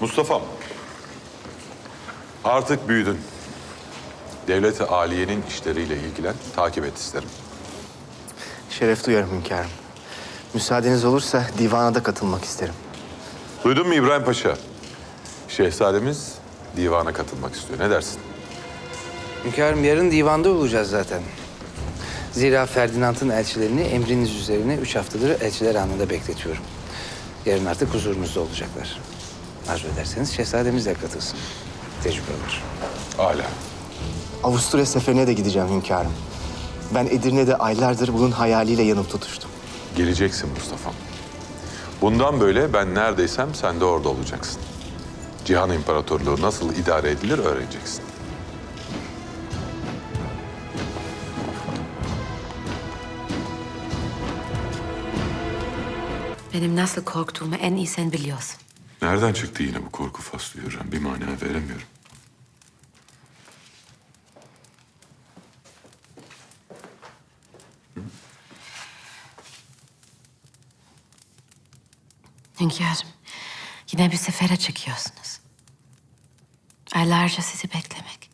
Mustafa'm. Artık büyüdün. Devlet-i Aliye'nin işleriyle ilgilen, takip et isterim. Şeref duyarım hünkârım. Müsaadeniz olursa divana da katılmak isterim. Duydun mu İbrahim Paşa? Şehzademiz divana katılmak istiyor. Ne dersin? Hünkârım yarın divanda olacağız zaten. Zira Ferdinand'ın elçilerini emriniz üzerine üç haftadır elçiler anında bekletiyorum. Yarın artık huzurunuzda olacaklar. Arzu ederseniz şehzademiz de katılsın. Tecrübe olur. Hala. Avusturya seferine de gideceğim hünkârım. Ben Edirne'de aylardır bunun hayaliyle yanıp tutuştum. Geleceksin Mustafa'm. Bundan böyle ben neredeysem sen de orada olacaksın. Cihan İmparatorluğu nasıl idare edilir öğreneceksin. Benim nasıl korktuğumu en iyi sen biliyorsun. Nereden çıktı yine bu korku faslı Hürrem? Bir mana veremiyorum. Hünkârım, yine bir sefere çıkıyorsunuz. Aylarca sizi beklemek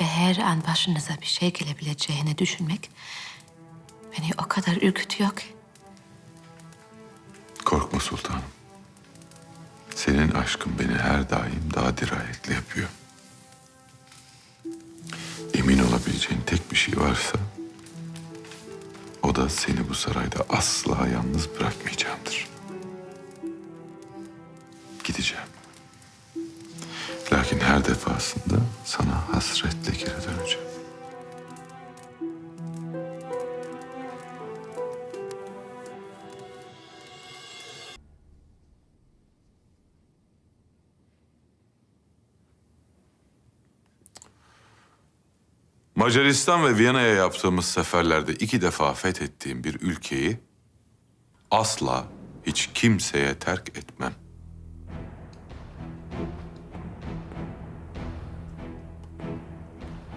ve her an başınıza bir şey gelebileceğini düşünmek beni o kadar ürkütüyor ki. Korkma sultanım. Senin aşkın beni her daim daha dirayetli yapıyor. Emin olabileceğin tek bir şey varsa... ...o da seni bu sarayda asla yalnız bırakmayacağımdır. Gideceğim. Lakin her defasında sana hasretle Macaristan ve Viyana'ya yaptığımız seferlerde iki defa fethettiğim bir ülkeyi asla hiç kimseye terk etmem.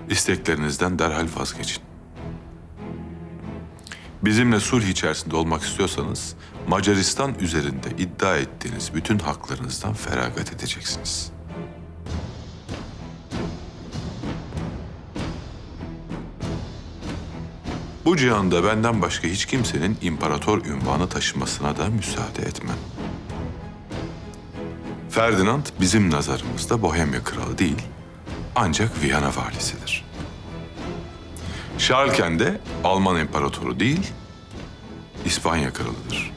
İsteklerinizden derhal vazgeçin. Bizimle sulh içerisinde olmak istiyorsanız Macaristan üzerinde iddia ettiğiniz bütün haklarınızdan feragat edeceksiniz.'' Bu cihanda benden başka hiç kimsenin imparator ünvanı taşımasına da müsaade etmem. Ferdinand bizim nazarımızda Bohemya kralı değil, ancak Viyana valisidir. Şarlken de Alman imparatoru değil, İspanya kralıdır.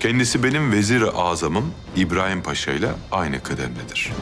Kendisi benim vezir-i azamım İbrahim Paşa ile aynı kıdemdedir.